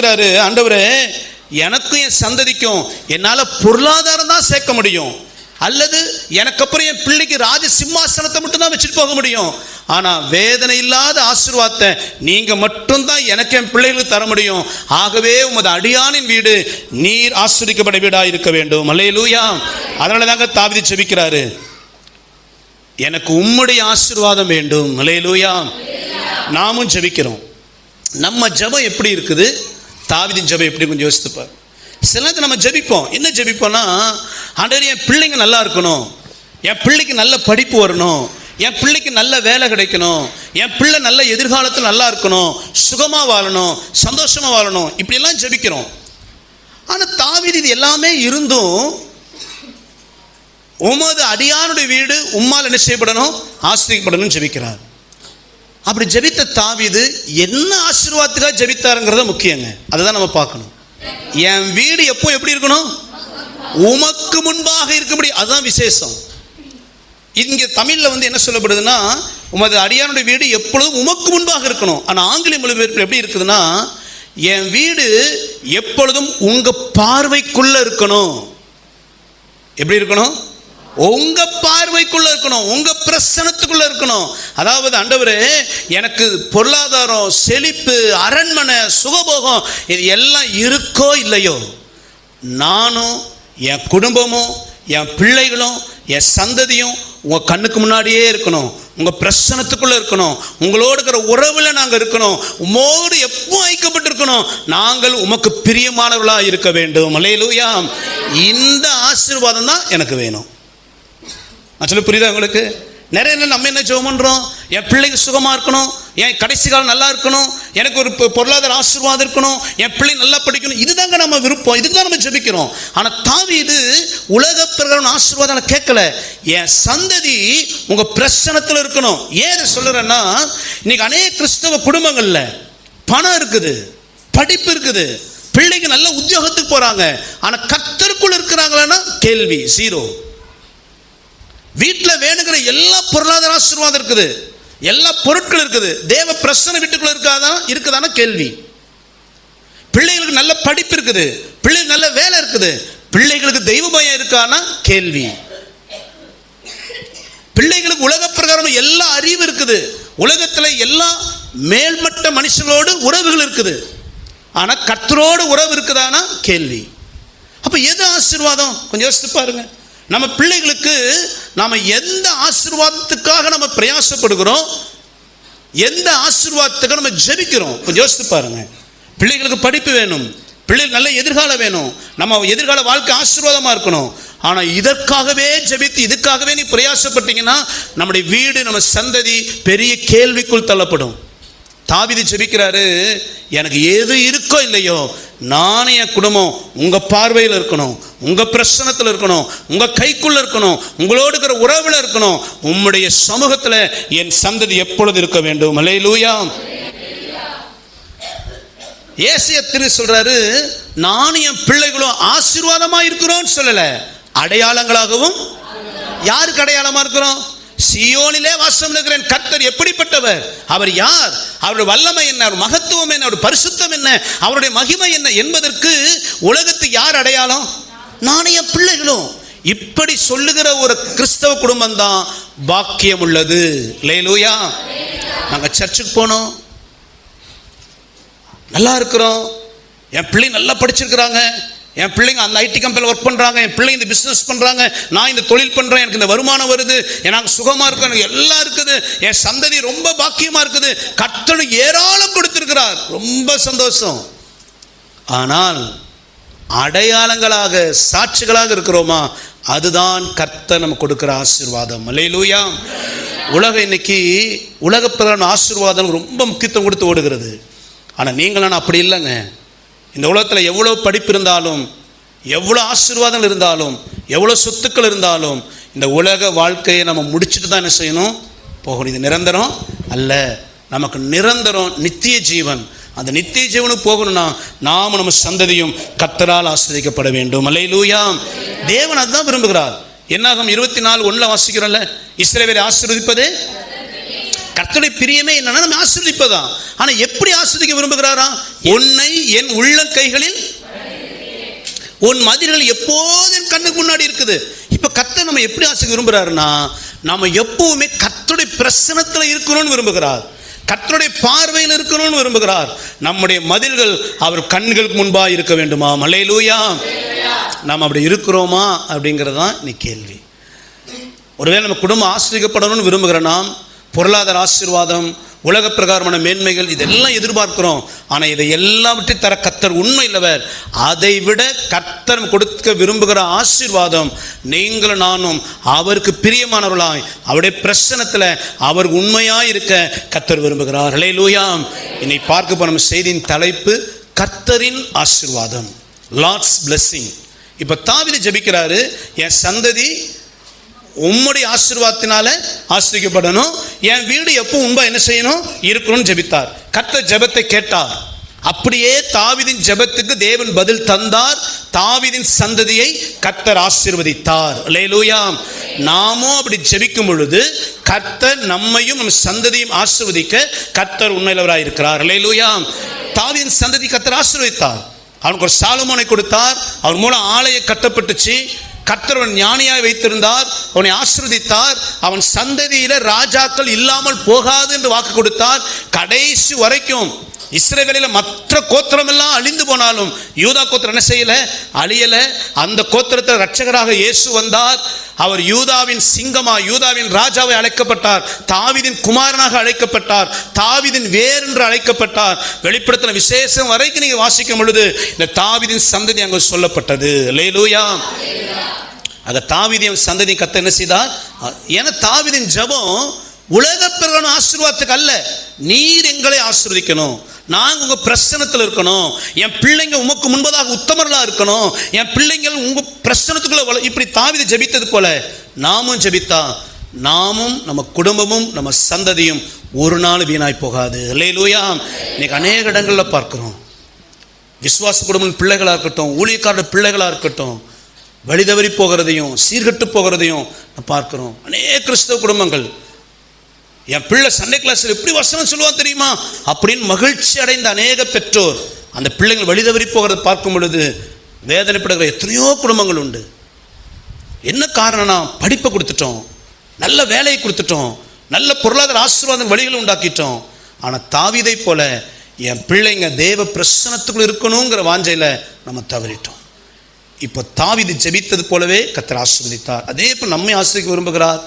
ஜெபிக்கிறாரு ஆண்டவரே எனக்கும் என் சந்ததிக்கும் என்னால் பொருளாதாரம் தான் சேர்க்க முடியும். அல்லது எனக்கு அப்புறம் என் பிள்ளைக்கு ராஜ சிம்மாசனத்தை மட்டும் தான் வச்சுட்டு போக முடியும். ஆனால் வேதனை இல்லாத ஆசீர்வாதத்தை நீங்கள் மட்டும்தான் எனக்கு என் பிள்ளைகளுக்கு தர முடியும். ஆகவே உமது அடியானின் வீடு நீர் ஆஸ்வதிக்கப்பட வீடாக இருக்க வேண்டும். அல்லேலூயா. அதனால தாங்க தாவிதி செபிக்கிறாரு எனக்கு உம்முடைய ஆசீர்வாதம் வேண்டும். அல்லேலூயா. நாமும் ஜெபிக்கிறோம். நம்ம ஜபம் எப்படி இருக்குது? தாவிதின் ஜெபம் எப்படி கொஞ்சம் யோசித்துப்பார். சில நேரத்தில் நம்ம ஜெபிப்போம். என்ன ஜபிப்போம்னா ஆண்டவரே என் பிள்ளைங்க நல்லா இருக்கணும். என் பிள்ளைக்கு நல்ல படிப்பு வரணும். என் பிள்ளைக்கு நல்ல வேலை கிடைக்கணும். என் பிள்ளை நல்ல எதிர்காலத்தில் நல்லா இருக்கணும். சுகமாக வாழணும். சந்தோஷமாக வாழணும். இப்படியெல்லாம் ஜெபிக்கிறோம். ஆனால் தாவீது இது எல்லாமே இருந்தும் உமது அடியானுடைய வீடு உம்மால் என்ன செய்யப்படணும்? ஆசிரியப்படணும் ஜெபிக்கிறார். அப்படி ஜெபித்த தாவிது என்ன ஆசீர்வாதத்துக்காக ஜெபித்தாருங்கிறத முக்கியங்க. அதை தான் நம்ம பார்க்கணும். என் வீடு எப்போ எப்படி இருக்கணும்? உமக்கு முன்பாக இருக்கும்படி. அதுதான் விசேஷம். இங்கே தமிழில் வந்து என்ன சொல்லப்படுதுன்னா உமது அடியானுடைய வீடு எப்பொழுதும் உமக்கு முன்பாக இருக்கணும். ஆனால் ஆங்கில மொழிபெயர்ப்பு எப்படி இருக்குதுன்னா என் வீடு எப்பொழுதும் உங்கள் பார்வைக்குள்ளே இருக்கணும். எப்படி இருக்கணும்? உங்க பார்வைக்குள்ள இருக்கணும். உங்க பிரசனத்துக்குள்ள இருக்கணும். அதாவது ஆண்டவர் எனக்கு பொருளாதாரம் செழிப்பு அரண்மனை சுகபோகம் இது எல்லாம் இருக்கோ இல்லையோ? நானும் என் குடும்பமும் என் பிள்ளைகளும் என் சந்ததியும் உங்கள் கண்ணுக்கு முன்னாடியே இருக்கணும். உங்கள் பிரசனத்துக்குள்ளே இருக்கணும். உங்களோடு இருக்கிற உறவில் நாங்கள் இருக்கணும். உமோடு எப்போ ஐக்கப்பட்டிருக்கணும் நாங்கள் உமக்கு பிரியமானவர்களாக இருக்க வேண்டும். அலையலூயா இந்த ஆசீர்வாதம் தான் எனக்கு வேணும். நான் சொல்ல புரியுதா உங்களுக்கு? நிறைய நேரம் நம்ம என்ன ஜெபம் பண்ணுறோம் என் பிள்ளைங்க சுகமாக இருக்கணும் என் கடைசி காலம் நல்லா இருக்கணும் எனக்கு ஒரு பொ- பொருளாதார ஆசீர்வாதம் இருக்கணும் என் பிள்ளை நல்லா படிக்கணும் இதுதாங்க நம்ம விருப்பம் இதுக்கு தான் நம்ம ஜெபிக்கிறோம். தாவி இது உலக பிரகாரம் ஆசீர்வாதம் நான் கேட்கல. என் சந்ததி உங்கள் பிரச்சனத்தில் இருக்கணும். ஏன் சொல்லுறேன்னா இன்னைக்கு அநேக கிறிஸ்தவ குடும்பங்களில் பணம் இருக்குது படிப்பு இருக்குது பிள்ளைங்க நல்ல உத்தியோகத்துக்கு போகிறாங்க ஆனால் கத்தருக்குள் இருக்கிறாங்களான்னா கேள்வி ஜீரோ வீட்டில் வேணுங்கிற எல்லா பொருளாதார ஆசீர்வாதம் இருக்குது. எல்லா பொருட்கள் இருக்குது. தேவ பிரசன வீட்டுக்குள்ள இருக்காதான் இருக்குதான கேள்வி. பிள்ளைகளுக்கு நல்ல படிப்பு இருக்குது. பிள்ளைகளுக்கு நல்ல வேலை இருக்குது. பிள்ளைகளுக்கு தெய்வ பயம் இருக்கானா? கேள்வி. பிள்ளைகளுக்கு உலக பிரகாரம் எல்லா அறிவு இருக்குது. உலகத்தில் எல்லா மேல்மட்ட மனுஷங்களோடு உறவுகள் இருக்குது. ஆனால் கர்த்தரோடு உறவு இருக்குதானா? கேள்வி. அப்போ எது ஆசீர்வாதம்? கொஞ்சம் யோசித்து பாருங்கள் நம்ம பிள்ளைகளுக்கு நாம் எந்த ஆசீர்வாதத்துக்காக நம்ம பிரயாசப்படுகிறோம்? எந்த ஆசீர்வாதத்துக்காக நம்ம ஜெபிக்கிறோம்? கொஞ்சம் யோசித்து பாருங்க. பிள்ளைகளுக்கு படிப்பு வேணும். பிள்ளைகள் நல்ல எதிர்காலம் வேணும். நம்ம எதிர்கால வாழ்க்கை ஆசீர்வாதமாக இருக்கணும். ஆனால் இதற்காகவே ஜெபித்து இதுக்காகவே நீ பிரயாசப்பட்டீங்கன்னா நம்முடைய வீடு நம்ம சந்ததி பெரிய கேள்விக்குள் தள்ளப்படும். தாவிதி ஜெபிக்கிறாரு எனக்கு எது இருக்கோ இல்லையோ நானே என் குடும்பம் உங்கள் பார்வையில் இருக்கணும். உங்க பிரசனத்தில் இருக்கணும் உங்கள் கைக்குள்ள இருக்கணும் உங்களோடு இருக்கிற உறவுல இருக்கணும். உம்முடைய சமூகத்துல என் சந்ததி எப்பொழுது இருக்க வேண்டும்? லூயா ஏசிய திரு சொல்றாரு நானும் என் பிள்ளைகளும் ஆசீர்வாதமா இருக்கிறோம்னு சொல்லல. அடையாளங்களாகவும் யாருக்கு அடையாளமா இருக்கிறோம்? சியோனிலே வாசம் இருக்கிறேன். கர்த்தர் எப்படிப்பட்டவர்? அவர் யார்? அவருடைய வல்லமை என்ன? அவர் மகத்துவம் என்ன? அவருடைய பரிசுத்தம் என்ன? அவருடைய மகிமை என்ன என்பதற்கு உலகத்துக்கு யார் அடையாளம்? நானே என் பிள்ளைகளும். இப்படி சொல்லுகிற ஒரு கிறிஸ்தவ குடும்பம் தான் பாக்கியம் உள்ளது லேலூயா நாங்க சர்ச்சுக்கு போனோம். நல்லா இருக்கிறோம். என் பிள்ளைங்க நல்லா படிச்சிருக்கிறாங்க. என் பிள்ளைங்க அந்த ஐடி கம்பெனியில் ஒர்க் பண்ணுறாங்க என் பிள்ளைங்க இந்த பிஸ்னஸ் பண்ணுறாங்க நான் இந்த தொழில் பண்ணுறேன் எனக்கு இந்த வருமானம் வருது. எனக்கு சுகமாக இருக்கு எனக்கு எல்லாம் இருக்குது. என் சந்ததி ரொம்ப பாக்கியமாக இருக்குது. கர்த்தர் ஏராளம் கொடுத்துருக்கிறார். ரொம்ப சந்தோஷம். ஆனால் அடையாளங்களாக சாட்சிகளாக இருக்கிறோமா? அதுதான் கர்த்தர் நம்ம கொடுக்குற ஆசீர்வாதம். அல்லேலூயா. உலகம் இன்னைக்கு உலக ஆசீர்வாதம் ரொம்ப முக்கியத்துவம் கொடுத்து ஓடுகிறது. ஆனால் நீங்களான அப்படி இல்லைங்க. இந்த உலகத்தில் எவ்வளோ படிப்பு இருந்தாலும் எவ்வளோ ஆசீர்வாதங்கள் இருந்தாலும் எவ்வளோ சொத்துக்கள் இருந்தாலும் இந்த உலக வாழ்க்கையை நம்ம முடிச்சுட்டு தான் என்ன செய்யணும்? போகணும். இது நிரந்தரம் அல்ல. நமக்கு நிரந்தரம் நித்திய ஜீவன். அந்த நித்திய ஜீவனுக்கு போகணும்னா நாம நம்ம சந்ததியும் கத்தரால் ஆசிரியக்கப்பட வேண்டும். அல்லையிலூயா தேவன் அதுதான் விரும்புகிறார். என்னாகும் இருபத்தி நாலு ஒன்றில் வாசிக்கிறோம்ல? இஸ்ரேவேலை ஆசிர்வதிப்பது? கர்த்தருடைய பிரியமே என்னன்னா நம்ம ஆசிர்வதிப்பதான். ஆனா எப்படி ஆசிர்வதிக்க விரும்புகிறாரா? உன்னை என் உள்ள கைகளில் உன் மதில்கள் எப்போது என் கண்ணுக்கு முன்னாடி இருக்குது. இப்ப கத்தை நம்ம எப்படி ஆசிக்க விரும்புகிறாருன்னா நம்ம எப்பவுமே கர்த்தருடைய பிரசனத்துல இருக்கணும்னு விரும்புகிறார். கத்தருடைய பார்வையில் இருக்கணும்னு விரும்புகிறார். நம்முடைய மதில்கள் அவர் கண்களுக்கு முன்பாக இருக்க வேண்டுமா மலையிலூயா நாம் அப்படி இருக்கிறோமா அப்படிங்கிறது தான் நீ கேள்வி. ஒருவேளை நம்ம குடும்பம் ஆசிரியப்படணும்னு விரும்புகிற நாம் பொருளாதார ஆசீர்வாதம் உலக பிரகாரமான மேன்மைகள் இதெல்லாம் எதிர்பார்க்கிறோம். ஆனால் இதை எல்லாவற்றையும் தர கத்தர் உண்மை இல்லவர் அதை விட கத்தர் கொடுக்க விரும்புகிற ஆசீர்வாதம் நீங்களும் நானும் அவருக்கு பிரியமானவர்களாய் அவருடைய பிரசனத்தில் அவர் உண்மையாக இருக்க கத்தர் விரும்புகிறார். ஹலே லூயாம் இன்னைக்கு பார்க்க போன நம்ம செய்தியின் தலைப்பு கர்த்தரின் ஆசீர்வாதம். லார்ட்ஸ் பிளெஸ்ஸிங் இப்போ தாவித ஜபிக்கிறாரு என் சந்ததி உம்முடைய ஆசீர்வாதத்தினால ஆசிரிக்கப்படணும். என் வீடு எப்போ உண்மை என்ன செய்யணும்? இருக்கணும்னு ஜெபித்தார். கத்த ஜெபத்தை கேட்டார். அப்படியே தாவிதின் ஜெபத்துக்கு தேவன் பதில் தந்தார். தாவிதின் சந்ததியை கத்தர் ஆசிர்வதித்தார். லேலூயாம் நாமும் அப்படி ஜெபிக்கும் பொழுது கத்தர் நம்மையும் நம் சந்ததியும் ஆசிர்வதிக்க கத்தர் உண்மையிலவராக இருக்கிறார். லேலூயாம் தாவிதின் சந்ததி கத்தர் ஆசிர்வதித்தார். அவனுக்கு ஒரு சாலுமோனை கொடுத்தார். அவர் மூலம் ஆலயம் கட்டப்பட்டுச்சு. கர்த்தரவன் ஞானியாய் வைத்திருந்தார் அவனை ஆசிர்வதித்தார் அவன் சந்ததியில ராஜாக்கள் இல்லாமல் போகாது என்று வாக்கு கொடுத்தார். கடைசி வரைக்கும் இஸ்ரேவேலில் மற்ற கோத்திரம் எல்லாம் அழிந்து போனாலும் யூதா கோத்திரம் என்ன செய்யல? அழியல. அந்த கோத்திரத்தில் ரட்சகராக இயேசு வந்தார். அவர் யூதாவின் சிங்கமா யூதாவின் ராஜாவை அழைக்கப்பட்டார். தாவிதின் குமாரனாக அழைக்கப்பட்டார். தாவிதின் வேர் என்று அழைக்கப்பட்டார். வெளிப்படுத்தின விசேஷம் வரைக்கும் நீங்க வாசிக்கும் பொழுது இந்த தாவிதின் சந்ததி அங்கு சொல்லப்பட்டது. லேலூயா ஆக தாவிதியம் சந்ததி கத்த என்ன செய்தார்? ஏன்னா தாவிதின் ஜெபம் உலக பிறகு ஆசீர்வாதத்துக்கு அல்ல. நீர் எங்களை ஆசீர்வதிக்கணும். நாங்கள் உங்கள் பிரசனத்தில் இருக்கணும். என் பிள்ளைங்க உமக்கு முன்பதாக உத்தமர்களாக இருக்கணும். என் பிள்ளைங்கள் உங்கள் பிரசனத்துக்குள்ளே இப்படி தாவித ஜபித்தது போல நாமும் ஜெபித்தா நாமும் நம்ம குடும்பமும் நம்ம சந்ததியும் ஒரு நாள் வீணாய் போகாது. இல்லையிலூயா இன்னைக்கு அநேக இடங்களில் பார்க்குறோம். விஸ்வாச குடும்பம் பிள்ளைகளாக இருக்கட்டும் ஊழியக்காரர் பிள்ளைகளாக இருக்கட்டும் வழிதவறி போகிறதையும் சீர்கெட்டு போகிறதையும் நான் பார்க்கிறோம். அநேக கிறிஸ்தவ குடும்பங்கள் என் பிள்ளை சண்டே கிளாஸில் எப்படி வசனம் சொல்லுவான் தெரியுமா? அப்படின்னு மகிழ்ச்சி அடைந்த அநேக பெற்றோர் அந்த பிள்ளைகள் வழிதவறி போகிறத பார்க்கும் பொழுது வேதனைப்படுகிற எத்தனையோ குடும்பங்கள் உண்டு. என்ன காரணம்னா படிப்பை கொடுத்துட்டோம் நல்ல வேலையை கொடுத்துட்டோம் நல்ல பொருளாதார ஆசீர்வாதம் வழிகளை உண்டாக்கிட்டோம். ஆனால் தாவிதை போல என் பிள்ளைங்க தேவ பிரசனத்துக்குள் இருக்கணுங்கிற வாஞ்சையில் நம்ம தவறிட்டோம். இப்போ தாவிது ஜெபித்தது போலவே கத்தர் ஆசிர்வதித்தார். அதே போல் நம்மை ஆசிரிக்க விரும்புகிறார்.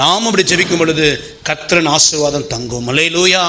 நாம் அப்படி ஜெபிக்கும் பொழுது கத்திரன் ஆசீர்வாதம் தங்கும். மலையிலூயா